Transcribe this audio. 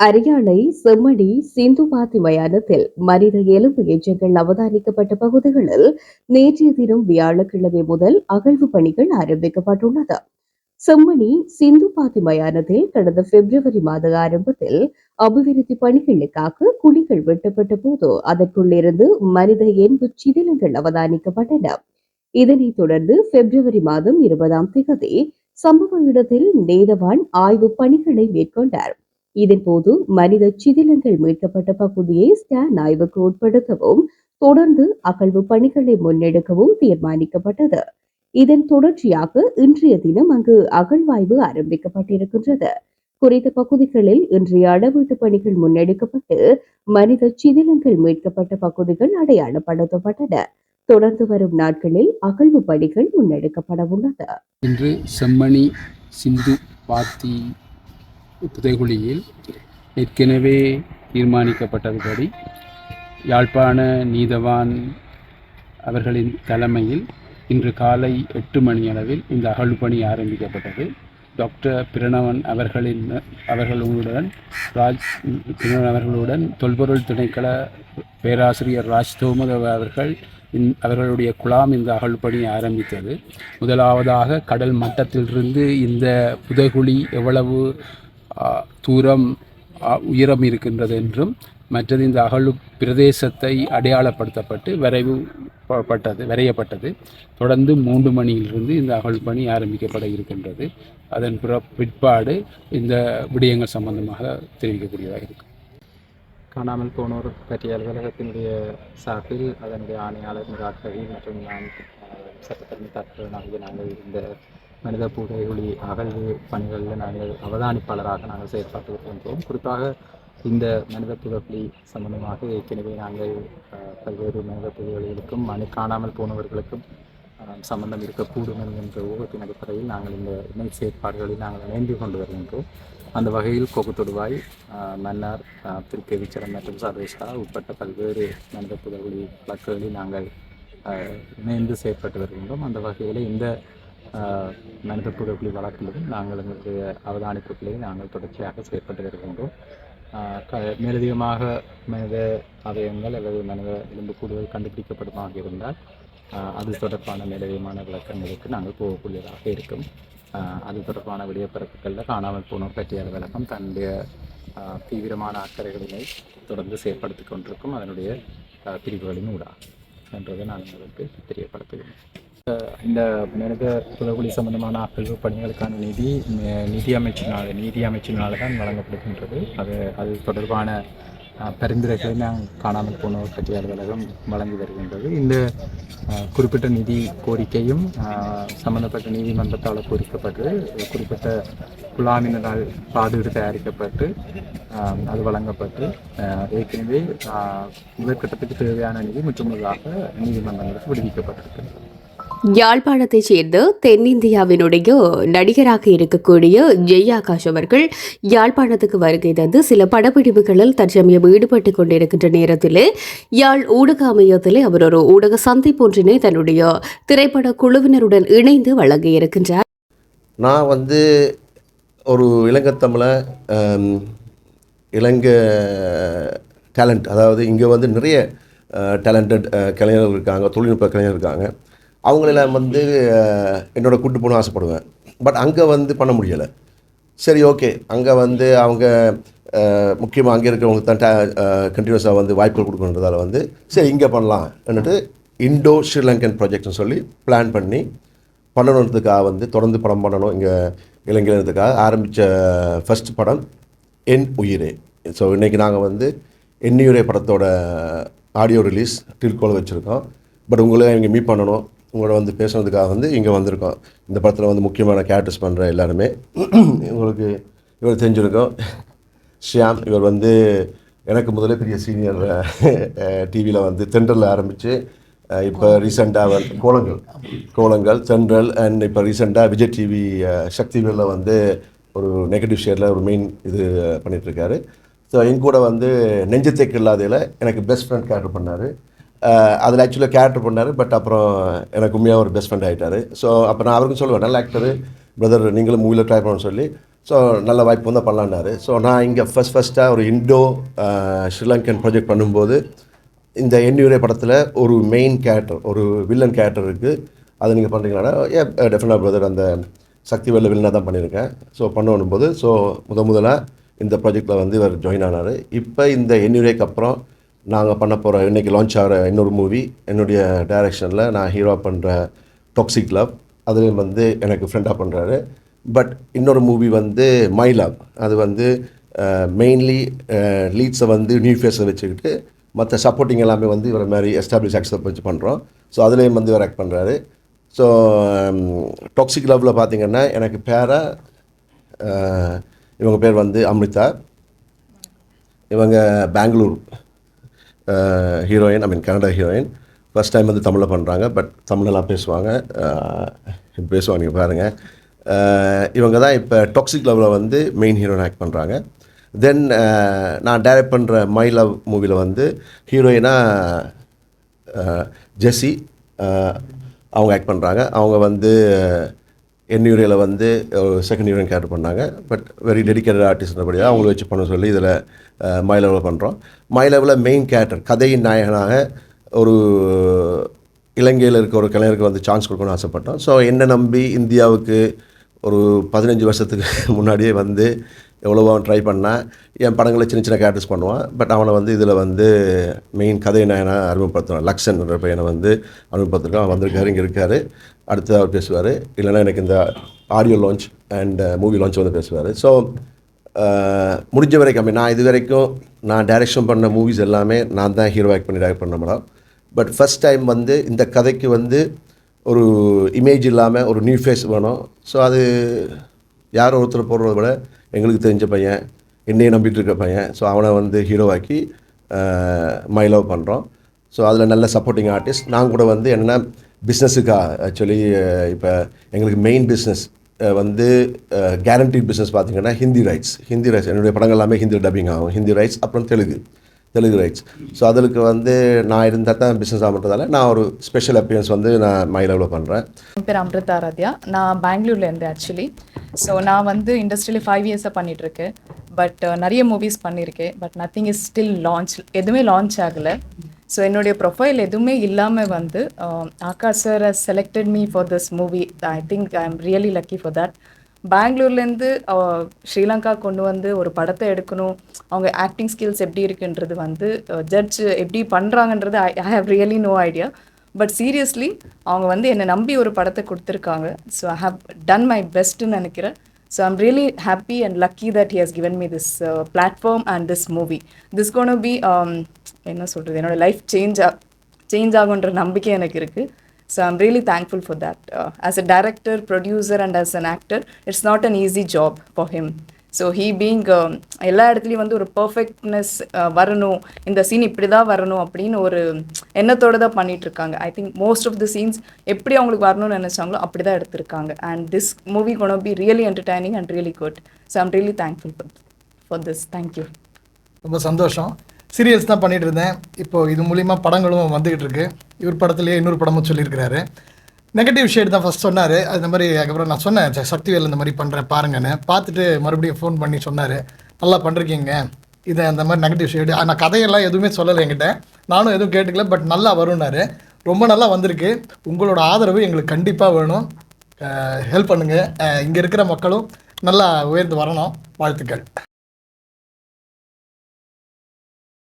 அரியாலை செம்மணி சிந்துபாத்தி மயானத்தில் மனித எலும்பு எச்சங்கள் அவதானிக்கப்பட்ட பகுதிகளில் நேற்றைய தினம் வியாழக்கிழமை முதல் அகழ்வு பணிகள் ஆரம்பிக்கப்பட்டுள்ளது. செம்மணி சிந்துபாத்தி மயானத்தில் கடந்த பிப்ரவரி மாத ஆரம்பத்தில் அபிவிருத்தி பணிகளுக்காக குழிகள் வெட்டப்பட்ட போது அதற்குள்ளிருந்து மனித எலும்பு சிதிலங்கள் அவதானிக்கப்பட்டன. இதனைத் தொடர்ந்து பிப்ரவரி மாதம் இருபதாம் தேதி சம்பவ இடத்தில் நேதவான் ஆய்வு பணிகளை மேற்கொண்டார். இதன்போது மனித சிதிலங்கள் மீட்கப்பட்ட பகுதியை ஸ்கேன் ஆய்வுக்கு உட்படுத்தவும் தொடர்ந்து அகழ்வு பணிகளை முன்னெடுக்கவும் தீர்மானிக்கப்பட்டது. இதன் தொடர்ச்சியாக இன்றைய தினம் அங்கு அகழ்வாய்வு ஆரம்பிக்கப்பட்டிருக்கின்றது. குறித்த பகுதிகளில் இன்றைய அளவீட்டு பணிகள் முன்னெடுக்கப்பட்டு மனித சிதிலங்கள் மீட்கப்பட்ட பகுதிகள் அடையாளப்படுத்தப்பட்டன. தொடர்ந்து வரும் நாட்களில் அகழ்வு பணிகள் முன்னெடுக்கப்பட உள்ளது. இன்று செம்மணி சிந்து பாத்தி புதைகுழியில் ஏற்கனவே தீர்மானிக்கப்பட்டதுபடி யாழ்ப்பாண நீதவான் அவர்களின் தலைமையில் இன்று காலை எட்டு மணி அளவில் இந்த அகழ்வு பணி ஆரம்பிக்கப்பட்டது. டாக்டர் பிரணவன் அவர்களின் அவர்களுடன் ராஜ் பிரணவன் அவர்களுடன் தொல்பொருள் திணைக்கள பேராசிரியர் ராஜ் தோமதவ அவர்கள் இந்- அவர்களுடைய குழாம் இந்த அகழ்வு ஆரம்பித்தது. முதலாவதாக கடல் மட்டத்திலிருந்து இந்த புதைகுழி எவ்வளவு தூரம் உயரம் இருக்கின்றது என்றும் மற்றது இந்த அகழ்வு பிரதேசத்தை அடையாளப்படுத்தப்பட்டு வரைவு ப- பட்டது வரையப்பட்டது. தொடர்ந்து மூன்று மணியிலிருந்து இந்த அகழ் பணி ஆரம்பிக்கப்பட இருக்கின்றது. அதன் பிற பிற்பாடு இந்த விடயங்கள் சம்பந்தமாக தெரிவிக்கக்கூடியதாக இருக்கும். காணாமல் போனோர் பற்றிய அலுவலகத்தினுடைய சார்பில் அதனுடைய ஆணையாளர் நிராகரி மற்றும் நான் அஹ், சட்டத்தரணி தற்போது நாங்கள் இந்த மனித புதைகுழி அகழ்வு பணிகளில் நாங்கள் அவதானிப்பாளராக நாங்கள் செயல்பட்டு வருகின்றோம் குறிப்பாக இந்த மனித புதைகுழி சம்பந்தமாக ஏற்கனவே நாங்கள் பல்வேறு மனித புகையொலிகளுக்கும் மனு காணாமல் போனவர்களுக்கும் சம்பந்தம் இருக்கக்கூடும் என்கின்ற ஊகத்தின் அடிப்படையில் நாங்கள் இந்த இணை செயற்பாடுகளில் நாங்கள் இணைந்து கொண்டு வருகின்றோம். அந்த வகையில் கொக்குத்தொடுவாய் மன்னார் திருக்கேவிச்சரம் மற்றும் சர்வேஷா உட்பட்ட பல்வேறு மனித புதகுழி வழக்குகளில் நாங்கள் இணைந்து செயற்பட்டு வருகின்றோம். அந்த வகையில் இந்த மனித புதகுழி வழக்கிலும் நாங்கள் எங்களுடைய அவதானிப்புகளை நாங்கள் தொடர்ச்சியாக செயற்பட்டு வருகின்றோம். க மேலதிகமாக மனித அவயங்கள் அல்லது மனித எலும்புக்கூடுகள் கண்டுபிடிக்கப்படுமாக இருந்தால் அது தொடர்பான மேலதிகமான விளக்கங்களுக்கு நாங்கள் போகக்கூடியதாக இருக்கும். அது தொடர்பான விடியப்பரப்புகளில் காணாமல் போன பற்றிய விளக்கம் தன்னுடைய தீவிரமான அக்கறைகளினை தொடர்ந்து செயற்படுத்தி கொண்டிருக்கும் அதனுடைய பிரிவுகளின் ஊடாக. என்றதை நான் உங்களுக்கு தெரியப்படுத்துகிறேன். இந்த மனித புலகுலி சம்பந்தமான அகழ்வு பணிகளுக்கான நிதி நிதி அமைச்சினால் நீதி அமைச்சினால் தான் வழங்கப்படுகின்றது. அது அது தொடர்பான பரிந்துரைகளை நாங்கள் காணாமல் போனோர் பற்றிய அலுவலகம் வழங்கி வருகின்றது. இந்த குறிப்பிட்ட நிதி கோரிக்கையும் சம்பந்தப்பட்ட நீதிமன்றத்தால் கோரிக்கப்பட்டு குறிப்பிட்ட குழாமினரால் பாதுகாடு தயாரிக்கப்பட்டு அது வழங்கப்பட்டு ஏற்கனவே முதற்கட்டத்துக்கு தேவையான நிதி முற்றுமுதலாக நீதிமன்றங்களுக்கு விடுவிக்கப்பட்டிருக்கிறது யாழ்ப்பாணத்தைச் சேர்ந்த தென்னிந்தியாவினுடைய நடிகராக இருக்கக்கூடிய ஜெய் ஆகாஷ் அவர்கள் யாழ்ப்பாணத்துக்கு வருகை தந்து சில படப்பிடிப்புகளில் தற்சமயம் ஈடுபட்டுக் கொண்டிருக்கின்ற நேரத்தில் யாழ் ஊடக அமையத்திலே அவர் ஒரு ஊடக சந்திப்பொன்றினை தன்னுடைய திரைப்பட குழுவினருடன் இணைந்து வழங்கியிருக்கின்றார். நான் வந்து ஒரு இளங்கத்தமிழ இளங்க டேலண்ட் அதாவது இங்கே வந்து நிறைய டேலண்டட் கலைஞர்கள் இருக்காங்க தொழில்நுட்ப கலைஞர்கள் இருக்காங்க. அவங்களெல்லாம் வந்து என்னோட கூட்டு போகணும் ஆசைப்படுவேன். பட் அங்கே வந்து பண்ண முடியலை. சரி ஓகே அங்கே வந்து அவங்க முக்கியமாக அங்கே இருக்கிறவங்களுக்கு தான் கண்டினியூஸாக வந்து வாய்ப்புகள் கொடுக்கணுன்றதால வந்து சரி இங்கே பண்ணலாம் என்னட்டு இண்டோ ஸ்ரீலங்கன் ப்ராஜெக்ட்னு சொல்லி பிளான் பண்ணி பண்ணணுன்றதுக்காக வந்து தொடர்ந்து படம் பண்ணணும். இங்கே இளைஞர்களுக்காக ஆரம்பித்த ஃபஸ்ட் படம் என் உயிரே. ஸோ இன்றைக்கி நாங்கள் வந்து எண்ணியுரை படத்தோட ஆடியோ ரிலீஸ் டில்கோல வச்சுருக்கோம். பட் உங்களை இங்கே மீட் பண்ணணும். உங்களோட வந்து பேசுனதுக்காக வந்து இங்கே வந்திருக்கோம். இந்த படத்தில் வந்து முக்கியமான கேரக்டர்ஸ் பண்ணுற எல்லாருமே. உங்களுக்கு இவர் தெரிஞ்சிருக்கோம். ஷியாம் இவர் வந்து எனக்கு முதலே பெரிய சீனியர் டிவியில் வந்து தென்றலில் ஆரம்பித்து இப்போ ரீசெண்டாக வந்து கோலங்கள். கோலங்கள் தென்றல் அண்ட் இப்போ ரீசெண்டாக விஜய் டிவி சக்திவேலில் வந்து ஒரு நெகட்டிவ் ஷேரில் ஒரு மெயின் இது பண்ணிகிட்ருக்காரு ஸோ என் கூட வந்து நெஞ்சத்தைக்கு இல்லாதையில் எனக்கு பெஸ்ட் ஃப்ரெண்ட் கேரக்டர் பண்ணார். அதில் ஆக்சுவலாக கேரக்டர் பண்ணார் பட் அப்புறம் எனக்கு உண்மையாக ஒரு பெஸ்ட் ஃப்ரெண்ட் ஆகிட்டார் ஸோ அப்போ நான் அவருக்கும் சொல்லுவேன் நல்ல ஆக்டர் பிரதர் நீங்களும் மூவியில் ட்ரை பண்ணணும்னு சொல்லி. ஸோ நல்ல வாய்ப்பு வந்து பண்ணலான்னாரு ஸோ நான் இங்கே ஃபஸ்ட் ஃபஸ்ட்டாக ஒரு இண்டோ ஸ்ரீலங்கன் ப்ராஜெக்ட் பண்ணும்போது இந்த எண்ணியுரை படத்தில் ஒரு மெயின் கேரக்டர் ஒரு வில்லன் கேரக்டர் இருக்குது அது நீங்கள் பண்ணுறீங்களா ஏ டெஃபினட்டாக பிரதர் அந்த சக்தி வெள்ள வில்லனாக தான் பண்ணியிருக்கேன். ஸோ பண்ணணும் போது ஸோ முத முதலாக இந்த ப்ராஜெக்டில் வந்து இவர் ஜாயின் ஆனார். இப்போ இந்த எண்ணியுரைக்கு அப்புறம் நாங்கள் பண்ண போகிற இன்றைக்கி லான்ச் ஆகிற இன்னொரு மூவி என்னுடைய டைரக்ஷனில் நான் ஹீரோ பண்ணுற டாக்ஸிக் லவ் அதுலேயும் வந்து எனக்கு ஃப்ரெண்டாக பண்ணுறாரு பட் இன்னொரு மூவி வந்து மை லவ் அது வந்து மெயின்லி லீட்ஸை வந்து நியூ ஃபேஸை வச்சுக்கிட்டு மற்ற சப்போர்ட்டிங் எல்லாமே வந்து இவரை மாதிரி எஸ்டாப்ளிஷ் ஆக்சப் வச்சு பண்ணுறோம் ஸோ அதுலேயும் வந்து இவர் ஆக்ட் பண்ணுறாரு ஸோ டாக்ஸிக் லவ்வில் பார்த்தீங்கன்னா எனக்கு பேராக இவங்க பேர் வந்து அம்ரிதா. இவங்க Bangalore. Heroine I mean Kannada heroine first time வந்து தமிழில் பண்ணுறாங்க பட் தமிழெல்லாம் பேசுவாங்க. Uh, பேசுவாங்க நீங்கள் பாருங்கள் uh, இவங்க தான் இப்போ டாக்ஸிக் லவ்வில் வந்து மெயின் ஹீரோயின் ஆக்ட் பண்ணுறாங்க தென் நான் டைரக்ட் பண்ணுற மை லவ் மூவியில் வந்து ஹீரோயினாக ஜெஸ்ஸி uh, அவங்க ஆக்ட் பண்ணுறாங்க அவங்க வந்து என் யூரியில் வந்து செகண்ட் யூரியன் கேட்டர் பண்ணாங்க. பட் வெரி டெடிக்கேட்டட் ஆர்டிஸ்ட்ன்றபடியாக அவங்கள வச்சு பண்ண சொல்லி இதில் மை லெவலில் பண்ணுறோம் மை லெவலில் மெயின் கேரக்டர் கதையின் நாயகனாக ஒரு இலங்கையில் இருக்க ஒரு கலைஞருக்கு வந்து சான்ஸ் கொடுக்கணும்னு ஆசைப்பட்டோம். ஸோ என்னை நம்பி இந்தியாவுக்கு ஒரு பதினஞ்சு வருஷத்துக்கு முன்னாடியே வந்து எவ்வளோ அவன் ட்ரை பண்ணான் என் படங்களை சின்ன சின்ன கேரக்டர்ஸ் பண்ணுவான். பட் அவனை வந்து இதில் வந்து மெயின் கதை நாயனா அறிமுகப்படுத்துவான் லக்ஷன் என்ற பையனை வந்து அறிமுகப்படுத்திருக்கான் அவன் வந்திருக்காரு இங்கே இருக்கார். அடுத்து அவர் பேசுவார். இல்லைன்னா எனக்கு இந்த audio launch and movie launch வந்து பேசுவார். ஸோ uh, முடிஞ்ச வரைக்கும் I நான் இது வரைக்கும் நான் டைரெக்ஷன் பண்ண மூவிஸ் எல்லாமே நான் தான் ஹீரோ ஆக்ட் பண்ணி டைரக்ட் பண்ண முடியும் பட் ஃபஸ்ட் டைம் வந்து இந்த கதைக்கு வந்து ஒரு இமேஜ் இல்லாமல் ஒரு நியூ ஃபேஸ் வேணும். ஸோ அது யாரோ ஒருத்தர் போடுறத விட எங்களுக்கு தெரிஞ்ச பையன் என்னையே நம்பிட்டு இருக்க பையன். ஸோ அவனை வந்து ஹீரோவாக்கி மை uh, லவ் பண்ணுறோம் ஸோ அதில் நல்ல சப்போர்ட்டிங் ஆர்டிஸ்ட் நான் கூட வந்து என்னென்னா பிஸ்னஸுக்காக ஆக்சுவலி இப்போ எங்களுக்கு மெயின் பிஸ்னஸ் வந்து கேரண்டீட் பிஸ்னஸ் பார்த்தீங்கன்னா ஹிந்தி ரைட்ஸ் ஹிந்தி ரைட்ஸ் என்னுடைய படங்கள் எல்லாமே ஹிந்தி டப்பிங் ஆகும். ஹிந்தி ரைட்ஸ் அப்புறம் தெலுங்கு. தெலுங்கு ரைட்ஸ் ஸோ அதுக்கு வந்து நான் இருந்தால் தான் பிஸ்னஸ் ஆகிறதால நான் ஒரு ஸ்பெஷல் அப்பியன்ஸ் வந்து நான் மை லெவலில் பண்ணுறேன் என் பேர் அம்ரிதா ஆராத்யா. நான் பெங்களூரில் இருந்து ஆக்சுவலி ஸோ நான் வந்து இண்டஸ்ட்ரியில் ஃபைவ் இயர்ஸாக பண்ணிகிட்ருக்கேன் பட் நிறைய மூவிஸ் பண்ணியிருக்கேன் but nothing is still launch எதுவுமே லான்ச் ஆகலை. ஸோ என்னுடைய ப்ரொஃபைல் எதுவுமே இல்லாமல் வந்து um, Akash sir selected me for this movie I think I am really lucky for that பெங்களூர்லேருந்து ஸ்ரீலங்கா கொண்டு வந்து ஒரு படத்தை எடுக்கணும். அவங்க ஆக்டிங் ஸ்கில்ஸ் எப்படி இருக்குன்றது வந்து uh, ஜட்ஜ் எப்படி பண்ணுறாங்கன்றது I I have really no idea but seriously அவங்க வந்து என்னை நம்பி ஒரு படத்தை கொடுத்துருக்காங்க. So I have done my பெஸ்ட்டுன்னு நினைக்கிறேன். So I'm really happy and lucky that he has given me this platform and this movie this gonna be என்ன சொல்கிறது என்னோட லைஃப் சேஞ்ச் சேஞ்ச் ஆகுன்ற நம்பிக்கை எனக்கு இருக்குது so I'm really thankful for that as a director producer and as an actor it's not an easy job for him so he being எல்லா இடத்துலையும் வந்து ஒரு பர்ஃபெக்ட்னஸ் uh, வரணும். இந்த சீன் இப்படி தான் வரணும் அப்படின்னு ஒரு எண்ணத்தோடு தான் பண்ணிகிட்ருக்காங்க I think most of the scenes எப்படி அவங்களுக்கு வரணும்னு நினச்சாங்களோ அப்படி தான் எடுத்திருக்காங்க and this movie gonna be really entertaining and really good so I'm really thankful for this thank you ரொம்ப சந்தோஷம். சீரியல்ஸ் தான் பண்ணிகிட்டு இருந்தேன். இப்போ இது மூலிமா படங்களும் வந்துக்கிட்டு இருக்கு. இவர் படத்துலேயே இன்னொரு படமும் சொல்லியிருக்கிறாரு. நெகட்டிவ் ஷேட் தான் ஃபஸ்ட் சொன்னார். அது மாதிரி அதுக்கப்புறம் நான் சொன்னேன் "ச- சக்திவேல் இந்த மாதிரி பண்ணுறேன் பாருங்கன்னு. பார்த்துட்டு மறுபடியும் ஃபோன் பண்ணி சொன்னார். நல்லா பண்ணிருக்கீங்க. இதை அந்த மாதிரி நெகட்டிவ் ஷேடு நான் கதையெல்லாம் எதுவுமே சொல்லலை என்கிட்ட. நானும் எதுவும் கேட்டுக்கல பட் நல்லா வரும்னாரு. ரொம்ப நல்லா வந்திருக்கு. உங்களோட ஆதரவு எங்களுக்கு கண்டிப்பாக வேணும். ஹெல்ப் பண்ணுங்கள் இங்கே இருக்கிற மக்களும் நல்லா உயர்ந்து வரணும். வாழ்த்துக்கள்.